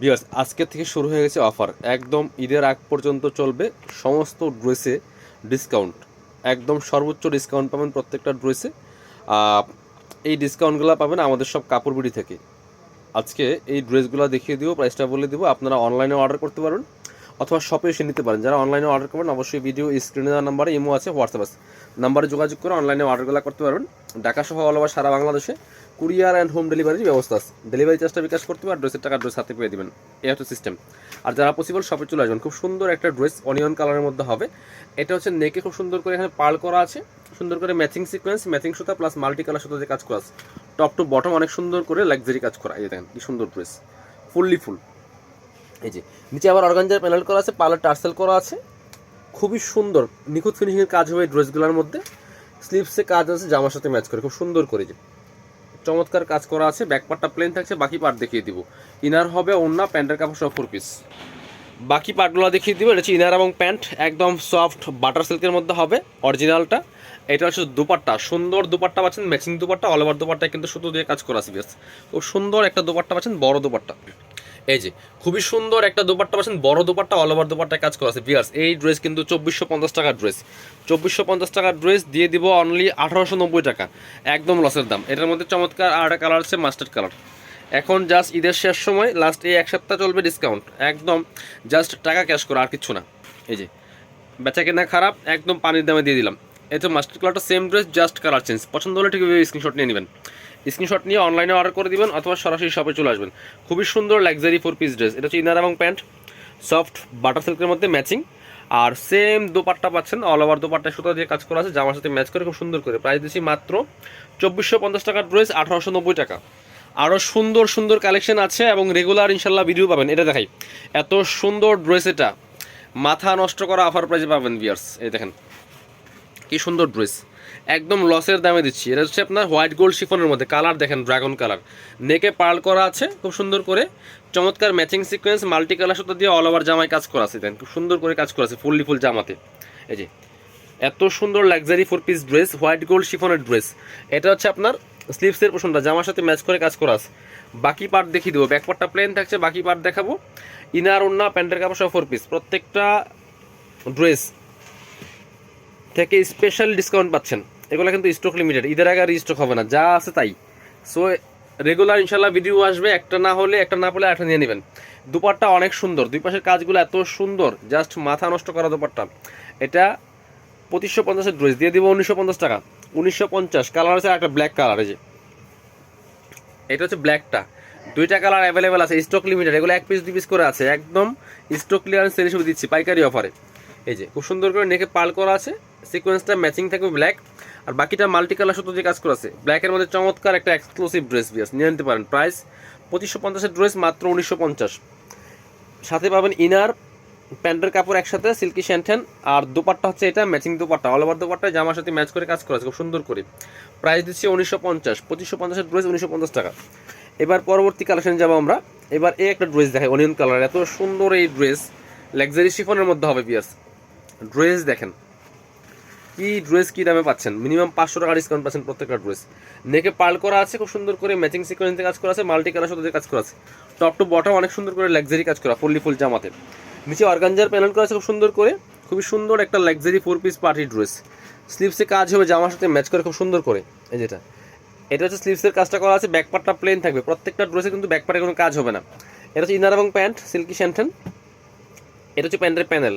বিয়ার্স আজকে থেকে শুরু হয়ে গেছে অফার একদম ঈদের আগ পর্যন্ত চলবে সমস্ত ড্রেসে ডিসকাউন্ট একদম সর্বোচ্চ ডিসকাউন্ট পাবেন প্রত্যেকটা ড্রেসে এই ডিসকাউন্টগুলো পাবেন আমাদের সব কাপড় বিড়ি থেকে। আজকে এই ড্রেসগুলো দেখিয়ে দিব প্রাইসটা বলে দিব। আপনারা অনলাইনে অর্ডার করতে পারবেন। অথবা শপে এসে নিতে পারেন। যারা অনলাইনে অর্ডার করবেন, অবশ্যই ভিডিও স্ক্রিনে দেওয়া নাম্বারে ইমো আছে হোয়াটসঅ্যাপ আছে। নাম্বারে যোগাযোগ করে অনলাইনে অর্ডারগুলো করতে পারবেন। ঢাকা সহ অল ওভার সারা বাংলাদেশে কুরিয়ার অ্যান্ড হোম ডেলিভারির ব্যবস্থা আছে। ডেলিভারি চার্জটা বিকাশ করতে পারেন ড্রেসের টাকা ড্রেস হাতে পেয়ে দিবেন। এই একটা সিস্টেম আর যারা পসিবল শপে চলে আসবেন, খুব সুন্দর একটা ড্রেস অনিয়ন কালারের মধ্যে হবে। এটা হচ্ছে নেকে খুব সুন্দর করে এখানে পার্ল করা আছে। সুন্দর করে ম্যাচিং সিকোয়েন্স ম্যাচিং সুতা প্লাস মাল্টি কালার সুতা যে কাজ করা আছে। টপ টু বটম অনেক সুন্দর করে লাক্সারি কাজ করা। এই দেখেন, কি সুন্দর ড্রেস ফুললি ফুল এই যে, নিচে আবার অর্গানজার প্যানেল করা আছে, পার্লার টার্সেল করা আছে। খুবই সুন্দর, নিখুঁত ফিনিশিংয়ের কাজ হবে ড্রেসগুলোর মধ্যে। স্লিভসে কাজ আছে, জামার সাথে ম্যাচ করে, খুব সুন্দর করে যে। চমৎকার কাজ করা আছে ব্যাক পার্টটা প্লেন থাকছে, বাকি পার্ট দেখিয়ে দিব। ইনার হবে অন্য প্যান্টের কাপড় সব ফোর পিস বাকি পার্টগুলো দেখিয়ে দিব, এটা হচ্ছে ইনার এবং প্যান্ট, একদম সফট বাটার সিল্কের মধ্যে হবে অরিজিনালটা এটা হচ্ছে দুপাট্টা, সুন্দর দুপাট্টা পাচ্ছেন ম্যাচিং দুপাট্টা অল ওভার দুপাট্টায় কিন্তু সুতো দিয়ে কাজ করা আছে বেশ খুব সুন্দর একটা দুপাট্টা পাচ্ছেন, বড় দুপাট্টা। এই যে, খুবই সুন্দর একটা দুপাট্টা পাচ্ছেন, বড় দুপাট্টা অল ওভার দুপাট্টায় কাজ করা আছে। বিয়ার্স এই ড্রেস কিন্তু চব্বিশশো পঞ্চাশ টাকার ড্রেস চব্বিশশো পঞ্চাশ টাকার ড্রেস দিয়ে দিব অনলি আঠারোশো নব্বই টাকা। একদম লসের দাম। এটার মধ্যে চমৎকার আর একটা কালার আছে মাস্টার্ড কালার এখন জাস্ট ঈদের শেষ সময় লাস্ট এই এক সপ্তাহ চলবে ডিসকাউন্ট একদম জাস্ট টাকা ক্যাশ করা, আর কিচ্ছু না। এই যে, বেচা কেনা খারাপ, একদম পানির দামে দিয়ে দিলাম। এই তো মাস্টার কালারটা same dress just colour change পছন্দ হলে ঠিক স্ক্রিনশট নিয়ে নেবেন। স্ক্রিনশট নিয়ে অনলাইনে অর্ডার করে দিবেন অথবা সরাসরি শপে চলে আসবেন। খুবই সুন্দর লাক্সারি ফোর পিস ড্রেস এটা হচ্ছে ইনার এবং প্যান্ট। সফট বাটার সিল্কের মধ্যে ম্যাচিং আর সেম দোপাট্টা পাচ্ছেন অল ওভার দোপাট্টা সুতা দিয়ে কাজ করা আছে, জামার সাথে ম্যাচ করে খুব সুন্দর করে। প্রাইস দিচ্ছি মাত্র চব্বিশশো পঞ্চাশ টাকার ড্রেস আঠারোশো নব্বই টাকা। আরও সুন্দর সুন্দর কালেকশন আছে এবং রেগুলার ইনশাল্লাহ ভিডিও পাবেন। এটা দেখাই। এত সুন্দর ড্রেস এটা। মাথা নষ্ট করা অফার প্রাইসে পাবেন বিয়ার্স এই দেখেন। কি সুন্দর ড্রেস একদম লসের দামে দিচ্ছি। এটা হচ্ছে আপনার হোয়াইট গোল্ড শিফনের মধ্যে কালার দেখেন ড্রাগন কালার নেকে পার্ল করা আছে, খুব সুন্দর করে। চমৎকার ম্যাচিং সিকোয়েন্স মাল্টি কালার সুতো দিয়ে অল ওভার জামায় কাজ করা আছে। দেখেন, খুব সুন্দর করে কাজ করা আছে ফুললি ফুল জামাতে। এই যে, এত সুন্দর luxury four piece dress white gold শিফনের ড্রেস এটা হচ্ছে আপনার স্লিভসের পোষণটা জামার সাথে ম্যাচ করে কাজ করা আছে। বাকি পার্ট দেখিয়ে দেবো। ব্যাক পার্টটা প্লেন থাকছে, বাকি পার্ট দেখাবো। ইনার ওন্না প্যান্টের কাপড় সব ফোর পিস প্রত্যেকটা ড্রেস থেকে স্পেশাল ডিসকাউন্ট পাচ্ছেন। এগুলো কিন্তু স্টক লিমিটেড ঈদের আগে আর স্টক হবে না, যা আছে তাই। সো রেগুলার ইনশাল্লাহ ভিডিও আসবে, একটা না হলে, একটা না পেলে একটা নিয়ে নেবেন। দুপাট্টা অনেক সুন্দর, দুই পাশের কাজগুলো এত সুন্দর জাস্ট মাথা নষ্ট করা দুপাট্টা। এটা পঁচিশশো পঞ্চাশের ড্রেস দিয়ে দিব উনিশশো পঞ্চাশ টাকা। উনিশশো পঞ্চাশ কালার আছে একটা ব্ল্যাক কালার যে। এটা হচ্ছে ব্ল্যাকটা দুইটা কালার অ্যাভেলেবেল আছে স্টক লিমিটেড এগুলো এক পিস দুই পিস করে আছে। একদম স্টক ক্লিয়ারেন্স সেল হিসেবে দিচ্ছি, পাইকারি অফারে এই যে, খুব সুন্দর করে নেকে পাল করা আছে। সিকোয়েন্সটা ম্যাচিং থাকবে ব্ল্যাক আর বাকিটা মাল্টি কালার সুতো দিয়ে কাজ করা আছে। ব্ল্যাকের মধ্যে চমৎকার একটা এক্সক্লুসিভ ড্রেস বিয়াস নিয়ে নিতে পারেন। প্রাইস পঁচিশশো পঞ্চাশের ড্রেস মাত্র উনিশশো পঞ্চাশ। সাথে পাবেন ইনার প্যান্টের কাপড় একসাথে সিল্কি শ্যান্টেন আর দোপাট্টা হচ্ছে এটা matching dupatta all over dupatta, জামার সাথে ম্যাচ করে কাজ করা খুব সুন্দর করে। প্রাইস দিচ্ছি উনিশশো পঞ্চাশ, পঁচিশশো পঞ্চাশের ড্রেস উনিশশো পঞ্চাশ টাকা। এবার পরবর্তী কালেকশন যাব আমরা। এবার এই একটা ড্রেস দেখাই অনিয়ন কালার এত সুন্দর এই ড্রেস লাক্সারি শিফনের মধ্যে হবে বিয়াস ড্রেস দেখেন। কি ড্রেস কি দামে পাচ্ছেন? মিনিমাম পাঁচশো টাকা ডিসকাউন্ট পাচ্ছেন প্রত্যেকটা ড্রেস নেকে পার্ল করা আছে, খুব সুন্দর করে ম্যাচিং সিকোয়েন্সে কাজ করা আছে মাল্টি কালার সাথে কাজ করা আছে। টপ টু বটম অনেক সুন্দর করে লাক্সারি কাজ করা ফুললি ফুল জামাতে। নিচে অর্গানজার প্যানেল করা আছে, খুব সুন্দর করে। খুবই সুন্দর একটা luxury four piece party dress স্লিভসে কাজ হবে, জামার সাথে ম্যাচ করে, খুব সুন্দর করে। এই যেটা। এটা হচ্ছে স্লিভসের কাজটা করা আছে ব্যাক পার্টটা প্লেন থাকবে। প্রত্যেকটা ড্রেসে কিন্তু ব্যাক পার্টে কোনো কাজ হবে না। এটা হচ্ছে ইনার এবং প্যান্ট সিল্কি শ্যান্টেন এটা হচ্ছে প্যান্টের প্যানেল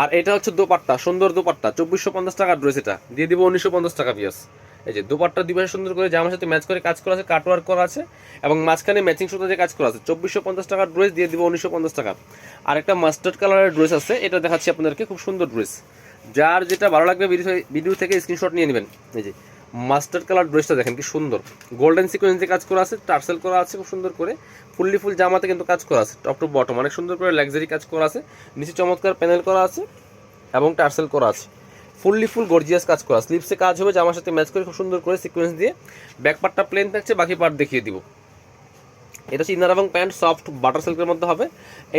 আর এটা হচ্ছে দোপাট্টা, সুন্দর দোপাট্টা, চব্বিশশো পঞ্চাশ টাকার ড্রেস এটা। দিয়ে দিব উনিশশো পঞ্চাশ টাকা পিয়াস এই যে দুপাট্টা দুপাশে সুন্দর করে জামার সাথে ম্যাচ করে কাজ করা আছে কাটওয়ার্ক করা আছে, এবং মাঝখানে ম্যাচিং সুতো যে কাজ করা আছে। চব্বিশশো পঞ্চাশ টাকার ড্রেস দিয়ে দিব উনিশশো পঞ্চাশ টাকা। আর একটা মাস্টার্ড কালারের ড্রেস আছে, এটা দেখাচ্ছি আপনাদেরকে, খুব সুন্দর ড্রেস যার যেটা ভালো লাগবে ভিডিও ভিডিও থেকে স্ক্রিনশট নিয়ে নেবেন। এই যে মাস্টার্ড কালার ড্রেসটা দেখেন, কি সুন্দর। গোল্ডেন সিকোয়েন্সে কাজ করা আছে, টার্সেল করা আছে, খুব সুন্দর করে। ফুললি ফুল জামাতে কিন্তু কাজ করা আছে টপ টু বটম অনেক সুন্দর করে লাক্সারি কাজ করা আছে। নিচে চমৎকার প্যানেল করা আছে এবং টার্সেল করা আছে। ফুললি ফুল গর্জিয়াস কাজ করা স্লিপসে কাজ হবে, জামার সাথে ম্যাচ করে খুব সুন্দর করে সিকোয়েন্স দিয়ে। ব্যাক পার্টটা প্লেন থাকছে, বাকি পার্ট দেখিয়ে দিব। এটা হচ্ছে ইনার এবং প্যান্ট সফট বাটার সিল্কের মধ্যে হবে।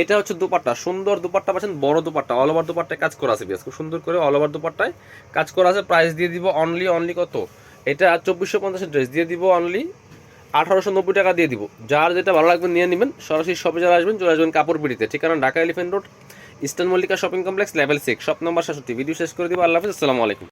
এটা হচ্ছে দুপাট্টা, সুন্দর দুপাট্টা পাচ্ছেন, বড় দুপাট্টা অল ওভার দুপাট্টায় কাজ করা আছে বেশ খুব সুন্দর করে অল ওভার দুপাট্টায় কাজ করা আছে। প্রাইস দিয়ে দিব অনলি অনলি কত? এটা চব্বিশশো পঞ্চাশের ড্রেস দিয়ে দিব অনলি আঠারোশো নব্বই টাকা দিয়ে দিব। যার যেটা ভালো লাগবে নিয়ে নেবেন, সরাসরি শপে যারা আসবেন, চলে আসবেন কাপড় বিড়িতে। ঠিকানা Dhaka elephant road, eastern Mallika shopping complex, level six shop number সাতষট্টি। ভিডিও শেষ করে দিব, আল্লাহ হাফিজ, আসসালামু আলাইকুম।